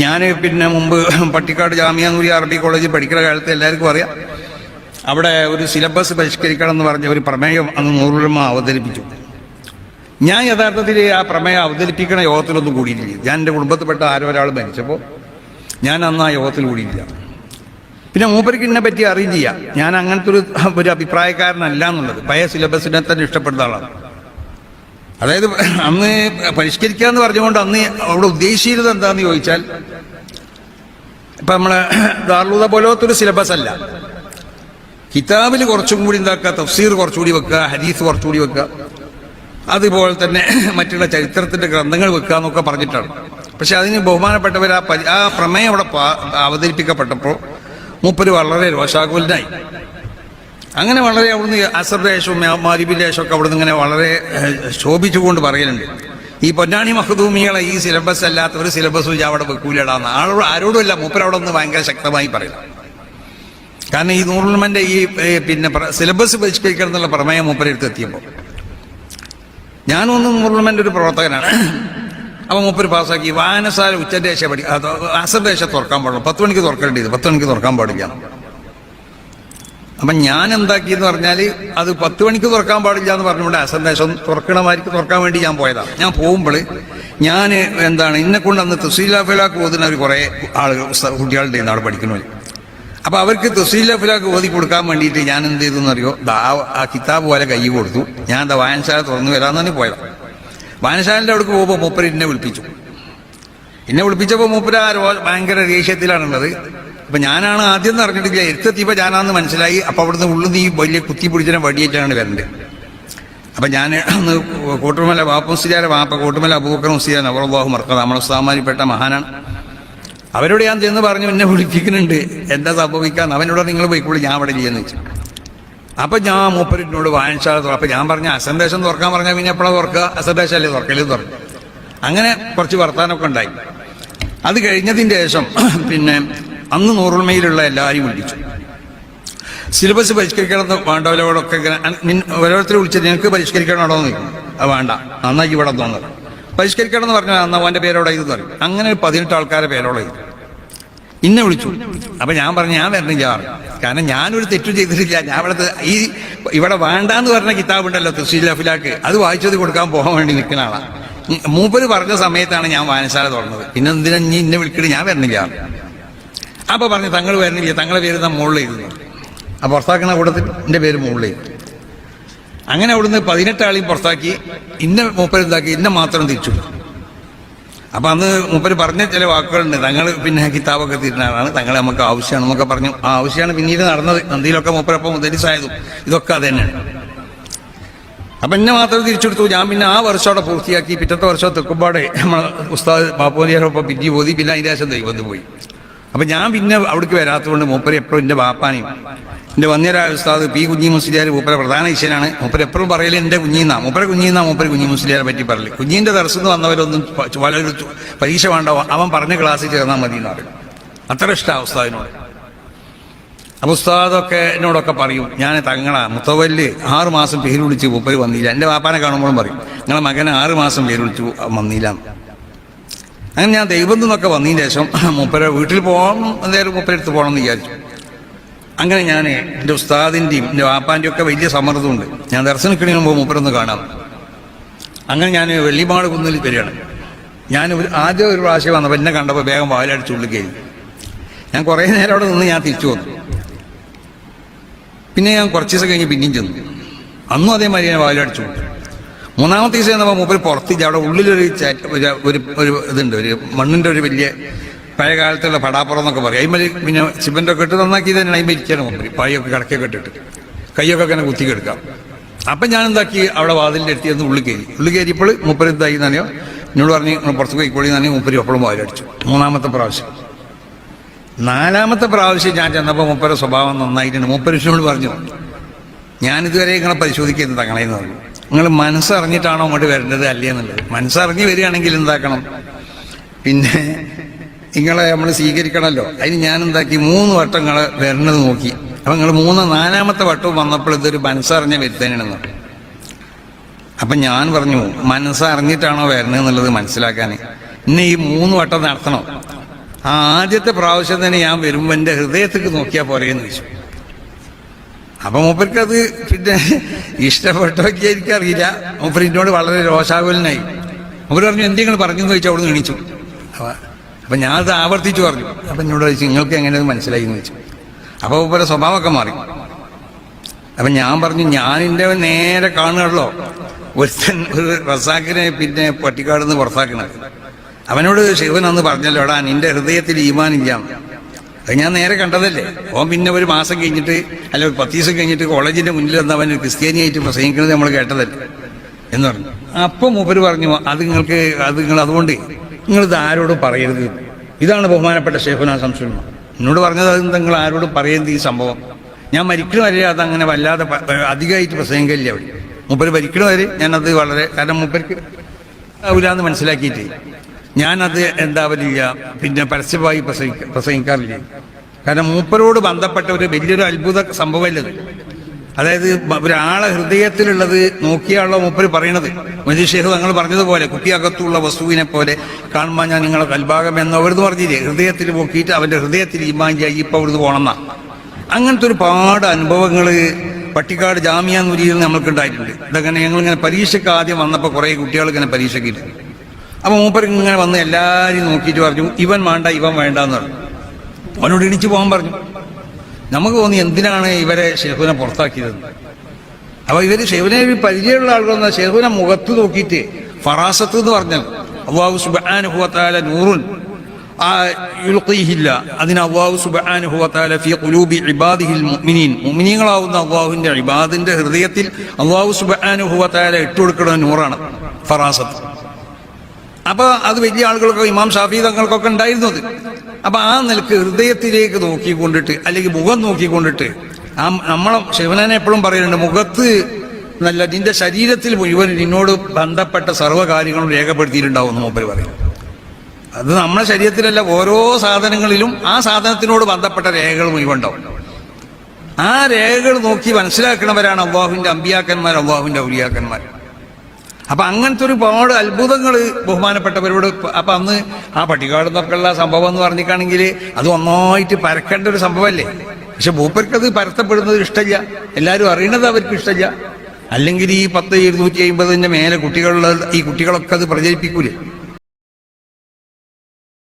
ഞാൻ പിന്നെ മുമ്പ് പട്ടിക്കാട് ജാമിയ നൂരി അറബി കോളേജിൽ പഠിക്കുന്ന കാലത്ത് എല്ലാവർക്കും അറിയാം. അവിടെ ഒരു സിലബസ് പരിഷ്കരിക്കണം എന്ന് പറഞ്ഞ ഒരു പ്രമേയം അന്ന് നൂറുലമ അവതരിപ്പിച്ചു. ഞാൻ യഥാർത്ഥത്തിൽ ആ പ്രമേയം അവതരിപ്പിക്കണ യോഗത്തിലൊന്നും കൂടിയിട്ടില്ല. ഞാൻ എന്റെ കുടുംബത്തിൽപ്പെട്ട ആരോ ഒരാൾ മരിച്ചപ്പോൾ ഞാൻ അന്ന് ആ യോഗത്തിൽ കൂടിയില്ല. പിന്നെ മൂപ്പർക്ക് എന്നെ പറ്റി അറിയില്ല. ഞാൻ അങ്ങനത്തെ ഒരു ഒരു അഭിപ്രായക്കാരനല്ല എന്നുള്ളത്. പഴയ സിലബസിനെ തന്നെ ഇഷ്ടപ്പെടുന്ന ആളാണ്. അതായത് അന്ന് പരിഷ്കരിക്കുക എന്ന് പറഞ്ഞുകൊണ്ട് അന്ന് അവിടെ ഉദ്ദേശിച്ചത് എന്താന്ന് ചോദിച്ചാൽ ഇപ്പം നമ്മളെ ദാർലൂത പോലത്തെ ഒരു സിലബസ് അല്ല. കിതാബിൽ കുറച്ചും കൂടി എന്താക്കുക തഫ്സീർ കുറച്ചുകൂടി വെക്കുക ഹദീസ് കുറച്ചുകൂടി വെക്കുക. അതുപോലെ തന്നെ മറ്റുള്ള ചരിത്രത്തിന്റെ ഗ്രന്ഥങ്ങൾ വെക്കുക എന്നൊക്കെ പറഞ്ഞിട്ടാണ്. പക്ഷെ അതിന് ബഹുമാനപ്പെട്ടവർ ആ ആ പ്രമേയം അവിടെ അവതരിപ്പിക്കപ്പെട്ടപ്പോൾ മൂപ്പര് വളരെ രോഷാകുലനായി. അങ്ങനെ വളരെ അവിടുന്ന് അസർദേശവും മാരിബിന്റെ ദേശമൊക്കെ അവിടുന്ന് ഇങ്ങനെ വളരെ ശോഭിച്ചുകൊണ്ട് പറയലുണ്ട് ഈ പൊന്നാണി മഹദൂമികളെ ഈ സിലബസ് അല്ലാത്ത ഒരു സിലബസ് ഞാൻ അവിടെ വെക്കൂലടാന്ന്. ആളോട് ആരോടുമല്ല മൂപ്പര് ഒന്ന് ഭയങ്കര ശക്തമായി പറയും കാരണം ഈ നൂറുമന്റെ ഈ പിന്നെ സിലബസ് പരിഷ്കരിക്കണം എന്നുള്ള പ്രമേയം മൂപ്പരെടുത്ത് എത്തിയപ്പോൾ ഞാനൊന്ന് നൂറുമന്റെ ഒരു പ്രവർത്തകനാണ്. അപ്പോൾ മൂപ്പര് പാസ്സാക്കി. വായനശാല ഉച്ചദേശ പഠി അസർദേശ തുറക്കാൻ പാടുള്ളൂ. പത്ത് മണിക്ക് തുറക്കേണ്ടത് പത്ത് മണിക്ക് തുറക്കാൻ പാടില്ല. അപ്പം ഞാൻ എന്താക്കിയെന്ന് പറഞ്ഞാൽ അത് പത്ത് മണിക്ക് തുറക്കാൻ പാടില്ല എന്ന് പറഞ്ഞുകൊണ്ട് അസന്ദേശം തുറക്കണമാർക്ക് തുറക്കാൻ വേണ്ടി ഞാൻ പോയതാണ് ഞാൻ പോകുമ്പോൾ ഞാൻ എന്താണ് ഇന്നെ കൊണ്ട് അന്ന് തസീല ഫിലാക്ക് ഓതുന്ന ഒരു കുറേ ആളുകൾ കുട്ടികളുടെ അവിടെ പഠിക്കുന്നവർ അപ്പോൾ അവർക്ക് തസീല ഫിലാക്ക് ഓതി കൊടുക്കാൻ വേണ്ടിയിട്ട് ഞാൻ എന്ത് ചെയ്തു എന്നറിയോ ദാ ആ കിതാബ് പോലെ കൈ കൊടുത്തു. ഞാൻ എന്താ വായനശാല തുറന്നു വരാമെന്ന് തന്നെ പോയതാണ് വായനശാലന്റെ അവിടേക്ക് പോകുമ്പോൾ മൂപ്പര് എന്നെ വിളിപ്പിച്ചു. എന്നെ വിളിപ്പിച്ചപ്പോൾ മൂപ്പര് ആ ഭയങ്കര ദേഷ്യത്തിലാണുള്ളത്. അപ്പൊ ഞാനാണ് ആദ്യം എന്ന് അറിഞ്ഞിട്ടില്ല. എത്തെത്തിയപ്പോൾ ഞാനാന്ന് മനസ്സിലായി. അപ്പൊ അവിടുന്ന് ഉള്ളിൽ നീ ഈ വലിയ കുത്തി പിടിച്ചിനെ വടിയേറ്റാണ് വരണ്ടത് അപ്പൊ ഞാൻ അന്ന് കോട്ടുമല വാപ്പ മുസ്ലിയാരെ വാപ്പ കോട്ടുമല അബൂബക്കർ മുസ്ലിയാൻ അവറല്ലാഹു മറക്കത് നമ്മുടെ ഉസ്താമാരിപ്പെട്ട മഹാനാണ്. അവരോട് ഞാൻ ചെന്ന് പറഞ്ഞു എന്നെ വിളിപ്പിക്കുന്നുണ്ട്. എന്താ സംഭവിക്കാൻ അവനോട് നിങ്ങൾ പോയിക്കോളൂ ഞാൻ അവിടെ ചെയ്യാന്ന് വെച്ചു. അപ്പൊ ഞാൻ മൂപ്പരിനോട് വായനശാല അപ്പൊ ഞാൻ പറഞ്ഞ അസന്ദേശം തുറക്കാൻ പറഞ്ഞാൽ പിന്നെ എപ്പോഴാണ് തുറക്കുക? അസന്ദേശം അല്ലേ തുറക്കലും തുറക്കും അങ്ങനെ കുറച്ച് വർത്താനമൊക്കെ ഉണ്ടായി. അത് കഴിഞ്ഞതിന് ശേഷം പിന്നെ അന്ന് നൂറുമയിലുള്ള എല്ലാവരെയും വിളിച്ചു. സിലബസ് പരിഷ്കരിക്കണം വേണ്ടവരോടൊക്കെ ഓരോരുത്തരെ വിളിച്ചിട്ട് നിനക്ക് പരിഷ്കരിക്കണോ എന്ന് ചോദിക്കും. അത് വേണ്ട. നന്നായി ഇവിടെ തോന്നുന്നത് പരിഷ്കരിക്കണം എന്ന് പറഞ്ഞാൽ അന്ന് അവന്റെ പേരോടെ ഇത് പറയും. അങ്ങനെ ഒരു പതിനെട്ട് ആൾക്കാരെ പേരോടെ ഇത് ഇന്നെ വിളിച്ചു. അപ്പം ഞാൻ പറഞ്ഞു ഞാൻ വരണില്ല കാരണം ഞാനൊരു തെറ്റും ചെയ്തിട്ടില്ല. ഞാൻ ഇവിടെ ഈ ഇവിടെ വേണ്ടാന്ന് പറഞ്ഞ കിതാബ് ഉണ്ടല്ലോ തൃശ്ശൂർ ലഫിലാക്ക്. അത് വായിച്ചത് കൊടുക്കാൻ പോകാൻ വേണ്ടി നിൽക്കുന്ന ആളാണ് മൂപ്പര് പറഞ്ഞ സമയത്താണ് ഞാൻ വായനശാല തുറന്നത്. പിന്നെ എന്തിനാ നീ ഇന്നെ വിളിക്കണേ? ഞാൻ വരണില്ല അപ്പൊ പറഞ്ഞു തങ്ങൾ വരുന്നില്ല തങ്ങളെ പേര് നാം മുകളിൽ എഴുതുന്നു. ആ പുറത്താക്കണ കൂട്ടത്തിൽ എന്റെ പേര് മുകളിൽ അങ്ങനെ അവിടുന്ന് പതിനെട്ടാളെയും പുറത്താക്കി. ഇന്ന മൂപ്പര് എന്താക്കി ഇന്ന മാത്രം തിരിച്ചു. അപ്പൊ അന്ന് മൂപ്പര് പറഞ്ഞ ചില വാക്കുകളുണ്ട്. തങ്ങൾ പിന്നെ കിതാബൊക്കെ തീരുന്നതാണ് തങ്ങളെ നമുക്ക് ആവശ്യമാണ് എന്നൊക്കെ പറഞ്ഞു. ആ ആവശ്യമാണ് പിന്നീട് നടന്നത്. നന്ദിയിലൊക്കെ മൂപ്പരപ്പം മുതലിസായതും ഇതൊക്കെ അത് തന്നെയാണ്. അപ്പൊ എന്നെ മാത്രം തിരിച്ചെടുത്തു. ഞാൻ പിന്നെ ആ വർഷം അവിടെ പൂർത്തിയാക്കി. പിറ്റത്തെ വർഷം തെക്കുമ്പാടെ നമ്മൾ ഉസ്താദ് ബാപ്പുലിയാരൊപ്പം പിറ്റി പോയി. പിന്നെ അതിന്റെ ശേഷം ദൈവം പോയി. അപ്പൊ ഞാൻ പിന്നെ അവിടേക്ക് വരാത്തതുകൊണ്ട് മൂപ്പര് എപ്പോഴും എന്റെ ബാപ്പാനെയും എന്റെ വന്യരായ ഉസ്താദ് പി കുഞ്ഞി മുസ്ലിയാർ മൂപ്പര പ്രധാന ഈശ്വരാണ്. മൂപ്പര് എപ്പോഴും പറയൽ എന്റെ കുഞ്ഞിന്നാ മൂപ്പര കുഞ്ഞിന്നാ മൂപ്പര് കുഞ്ഞി മുസ്ലിയാരെ പറ്റി പറയൽ. കുഞ്ഞിന്റെ ദർശനം വന്നവരൊന്നും വളരെ പരീക്ഷ വേണ്ട അവൻ പറഞ്ഞ ക്ലാസ്സിൽ ചേർന്നാൽ മതി എന്ന് പറയും. അത്ര ഇഷ്ടമാണ് ഉസ്താദിനോട്. അപ്പൊ ഉസ്താദൊക്കെ എന്നോടൊക്കെ പറയും ഞാൻ തങ്ങളാ മുത്തവല്ല് ആറ് മാസം പേര് വിളിച്ച് മൂപ്പര് വന്നില്ല. എന്റെ വാപ്പാനെ കാണുമ്പോഴും പറയും നിങ്ങളെ മകനെ ആറ് മാസം പേര് വിളിച്ചു വന്നില്ല. അങ്ങനെ ഞാൻ ദൈവം നിന്നൊക്കെ വന്നതിന് ശേഷം മൂപ്പര വീട്ടിൽ പോകണം എന്തായാലും മൂപ്പരെടുത്ത് പോകണം എന്ന് വിചാരിച്ചു. അങ്ങനെ ഞാൻ എന്റെ ഉസ്താദിന്റെയും എന്റെ വാപ്പാന്റെയും ഒക്കെ വലിയ സമ്മർദ്ദമുണ്ട്. ഞാൻ ദർശനക്കിണി മുമ്പ് മൂപ്പരൊന്ന് കാണാം. അങ്ങനെ ഞാൻ വെള്ളിമാട് കുന്നിൽ വരികയാണ്. ഞാൻ ആദ്യം ഒരു പ്രാവശ്യം വന്നപ്പോൾ എന്നെ കണ്ടപ്പോൾ വേഗം വായിലടിച്ച് ഉള്ളിൽ ഞാൻ കുറേ നേരം അവിടെ നിന്ന് ഞാൻ തിരിച്ചു വന്നു. പിന്നെ ഞാൻ കുറച്ച് ദിവസം കഴിഞ്ഞ് പിന്നെയും ചെന്നു. അന്നും അതേമാതിരി ഞാൻ വാലടിച്ചു മൂന്നാമത്തെ ദിവസം എന്നപ്പോൾ മൂപ്പര് പുറത്തേക്ക് അവിടെ ഉള്ളിലൊരു ഒരു ഒരു ഇതുണ്ട്. ഒരു മണ്ണിന്റെ ഒരു വലിയ പഴയ കാലത്തുള്ള പടാപ്പുറം എന്നൊക്കെ പറയും. അതിന്മേൽ പിന്നെ ശിവന്റെ ഒക്കെ ഇട്ട് നന്നാക്കി തന്നെ അതിന്മേൽ ഇരിക്കണം മൂപ്പര്. പായൊക്കെ കിടക്കൊക്കെ ഇട്ടിട്ട്. കൈയൊക്കെ അങ്ങനെ കുത്തി കെടുക്കാം. അപ്പം ഞാൻ എന്താക്കി? അവിടെ വാതിലിന്റെ അടുത്ത് ചെന്ന് ഉള്ളിൽ കയറി. ഉള്ളിൽ കയറിയപ്പോൾ മൂപ്പര് എന്തായി എന്നറിയോ എന്നോട് പറഞ്ഞ് പുറത്ത് പുറത്ത് പോയിക്കോളി തന്നെ മൂപ്പര് എപ്പോഴും വാലടിച്ചു മൂന്നാമത്തെ പ്രാവശ്യം. നാലാമത്തെ പ്രാവശ്യം ഞാൻ ചെന്നപ്പോൾ മൂപ്പരുടെ സ്വഭാവം നന്നായിട്ടുണ്ട്. മൂപ്പരിനോട് പറഞ്ഞു ഞാനിതുവരെ ഇങ്ങനെ പരിശോധിക്കുന്നത് തങ്ങളെന്ന് പറഞ്ഞു. നിങ്ങൾ മനസ്സറിഞ്ഞിട്ടാണോ അങ്ങോട്ട് വരേണ്ടത് അല്ലേ എന്നുള്ളത്? മനസ്സറിഞ്ഞ് വരികയാണെങ്കിൽ എന്താക്കണം? പിന്നെ നിങ്ങളെ നമ്മൾ സ്വീകരിക്കണമല്ലോ. അതിന് ഞാൻ എന്താക്കി മൂന്ന് വട്ടം നിങ്ങൾ വരണത് നോക്കി. അപ്പം നിങ്ങൾ മൂന്ന് നാലാമത്തെ വട്ടവും വന്നപ്പോൾ ഇതൊരു മനസ്സറിഞ്ഞ വരുത്തേനാണെന്ന്. അപ്പം ഞാൻ പറഞ്ഞു മനസ്സറിഞ്ഞിട്ടാണോ വരണത് എന്നുള്ളത് മനസ്സിലാക്കാൻ. ഇനി ഈ മൂന്ന് വട്ടം നടത്തണം. ആ ആദ്യത്തെ പ്രാവശ്യം തന്നെ ഞാൻ വരുമ്പോൾ എന്റെ ഹൃദയത്തേക്ക് നോക്കിയാൽ പോരെയെന്ന് ചോദിച്ചു. അപ്പൊ മൂപ്പർക്ക് അത് പിന്നെ ഇഷ്ടപ്പെട്ടോ എനിക്കറിയില്ല. മൂപ്പർ എന്നോട് വളരെ രോഷാകുലനായി. മൂപ്പർ പറഞ്ഞു എന്തെങ്കിലും പറഞ്ഞു? എന്ന് ചോദിച്ചാൽ അവിടെ എണീച്ചു. ഞാൻ അത് ആവർത്തിച്ചു പറഞ്ഞു. അപ്പൊ എന്നോട് ചോദിച്ചു നിങ്ങൾക്ക് എങ്ങനെ മനസ്സിലായി? എന്ന് ചോദിച്ചു. അപ്പൊ മൂപ്പരുടെ സ്വഭാവമൊക്കെ മാറി. അപ്പൊ ഞാൻ പറഞ്ഞു ഞാൻ എന്റെ നേരെ കാണുകയുള്ളോ ഒരുത്തൻ ഒരു റസാക്കിനെ പിന്നെ പട്ടിക്കാട് നിന്ന് പുറത്താക്കണത്. അവനോട് ശിവൻ അന്ന് പറഞ്ഞല്ലോടാ നിന്റെ ഹൃദയത്തിൽ ഈമാനില്ല. അത് ഞാൻ നേരെ കണ്ടതല്ലേ? ഓൻ പിന്നെ ഒരു മാസം കഴിഞ്ഞിട്ട് അല്ല ഒരു പത്ത് ദിവസം കഴിഞ്ഞിട്ട് കോളേജിന്റെ മുന്നിൽ വന്ന് അവൻ ക്രിസ്ത്യാനിയായിട്ട് പ്രസംഗിക്കുന്നത് നമ്മൾ കേട്ടതല്ലേ? എന്ന് പറഞ്ഞു. അപ്പൊ മൂപ്പര് പറഞ്ഞു അത് നിങ്ങൾക്ക് അത് നിങ്ങൾ അതുകൊണ്ട് നിങ്ങൾ ഇത് ആരോടും പറയരുത്. ഇതാണ് ബഹുമാനപ്പെട്ട ഷെയ്ഖുന സംശയം. എന്നോട് പറഞ്ഞത് അത് നിങ്ങൾ ആരോടും പറയരുത് ഈ സംഭവം. ഞാൻ മരിക്കണ വരെ അത് അങ്ങനെ വല്ലാതെ അധികമായിട്ട് പ്രസംഗിക്കില്ല അവിടെ. മൂപ്പര് മരിക്കണ വരെ ഞാനത് വളരെ കാരണം മൂപ്പർക്ക് ആവില്ലാന്ന് മനസ്സിലാക്കിയിട്ട്. ഞാനത് എന്താ പറയുക പിന്നെ പരസ്യമായി പ്രസംഗിക്ക പ്രസംഗിക്കാറില്ല. കാരണം മൂപ്പരോട് ബന്ധപ്പെട്ട ഒരു വലിയൊരു അത്ഭുത സംഭവമല്ലത്. അതായത് ഒരാളെ ഹൃദയത്തിലുള്ളത് നോക്കിയാണല്ലോ മൂപ്പര് പറയണത്. മനുഷ്യ തങ്ങൾ പറഞ്ഞതുപോലെ കുട്ടിയകത്തുള്ള വസ്തുവിനെ പോലെ കാണുമ്പോൾ ഞാൻ നിങ്ങളെ കൽഭാഗം എന്ന് അവരുന്ന് പറഞ്ഞില്ലേ ഹൃദയത്തിൽ നോക്കിയിട്ട് അവന്റെ ഹൃദയത്തിൽ ഇമാൻ ഇപ്പൊ അവിടുന്ന് പോകണമെന്നാ അങ്ങനത്തെ ഒരുപാട് അനുഭവങ്ങൾ പട്ടിക്കാട് ജാമ്യ നുരിയിൽ നമ്മൾക്ക് ഉണ്ടായിട്ടുണ്ട് ഇതങ്ങനെ ഞങ്ങളിങ്ങനെ പരീക്ഷയ്ക്ക് ആദ്യം വന്നപ്പോൾ കുറേ കുട്ടികൾ ഇങ്ങനെ പരീക്ഷയ്ക്ക് ഇരുന്നു അപ്പൊ മൂപ്പർ ഇങ്ങനെ വന്ന് എല്ലാവരും നോക്കിയിട്ട് പറഞ്ഞു ഇവൻ വേണ്ട ഇവൻ വേണ്ട എന്ന് പറഞ്ഞു. അവനോട് ഇടിച്ചു പോകാൻ പറഞ്ഞു. നമുക്ക് തോന്നി എന്തിനാണ് ഇവരെ ഷെഹുനെ പുറത്താക്കിയത്? അപ്പൊ ഇവർ ഷെഹുനെ ഒരു പരിചയമുള്ള ആളുകളൊന്നും ഷെഹുനെ മുഖത്ത് നോക്കിയിട്ട് ഫറാസത്ത് എന്ന് പറഞ്ഞാൽ അള്ളാഹു സുബാനുഹുവത്താല നൂറുൻ. യുൽഖീഹില്ല. അതിന് അള്ളാഹു സുബാനുഹുവത്താല ഫി കുലൂബി ഇബാദിഹിൽ മുഅ്മിനീൻ. മുഅ്മിനീങ്ങളാവുന്ന അള്ളാഹുവിന്റെ ഇബാദിന്റെ ഹൃദയത്തിൽ അള്ളാഹു സുബാനുഹുവത്താല ഇട്ടുകൊടുക്കുന്ന നൂറാണ് ഫറാസത്ത്. അപ്പൊ അത് വലിയ ആളുകൾക്കൊക്കെ ഇമാം ഷാഫി തങ്ങൾക്കൊക്കെ അത് അപ്പൊ ആ നിലയ്ക്ക് ഹൃദയത്തിലേക്ക് നോക്കിക്കൊണ്ടിട്ട് അല്ലെങ്കിൽ മുഖം നോക്കിക്കൊണ്ടിട്ട് ആ നമ്മളെ ശിവനനെ എപ്പോഴും പറയുന്നുണ്ട് മുഖത്ത് നല്ല നിന്റെ ശരീരത്തിൽ മുഴുവൻ നിന്നോട് ബന്ധപ്പെട്ട സർവകാര്യങ്ങളും രേഖപ്പെടുത്തിയിട്ടുണ്ടാവും മൂപ്പര് പറയും അത് നമ്മുടെ ശരീരത്തിലല്ല ഓരോ സാധനങ്ങളിലും ആ സാധനത്തിനോട് ബന്ധപ്പെട്ട രേഖകൾ മുഴുവൻ ഉണ്ടാവും. ആ രേഖകൾ നോക്കി മനസ്സിലാക്കുന്നവരാണ് അള്ളാഹുവിന്റെ അമ്പിയാക്കന്മാർ അള്ളാഹുവിന്റെ ഔലിയാക്കന്മാർ. അപ്പൊ അങ്ങനത്തെ ഒരുപാട് അത്ഭുതങ്ങൾ ബഹുമാനപ്പെട്ടവരോട് അപ്പൊ അന്ന് ആ പട്ടികാട് നിന്നൊക്കെയുള്ള സംഭവം എന്ന് പറഞ്ഞിട്ടാണെങ്കിൽ അത് ഒന്നായിട്ട് പരക്കേണ്ട ഒരു സംഭവമല്ലേ പക്ഷെ മൂപ്പർക്ക് അത് പരത്തപ്പെടുന്നത് ഇഷ്ടമില്ല എല്ലാവരും അറിയണത് അവർക്ക് ഇഷ്ടമില്ല അല്ലെങ്കിൽ ഈ പത്ത് ഇരുന്നൂറ്റി അമ്പതിന്റെ മേലെ കുട്ടികളുള്ള ഈ കുട്ടികളൊക്കെ അത് പ്രചരിപ്പിക്കൂലേ?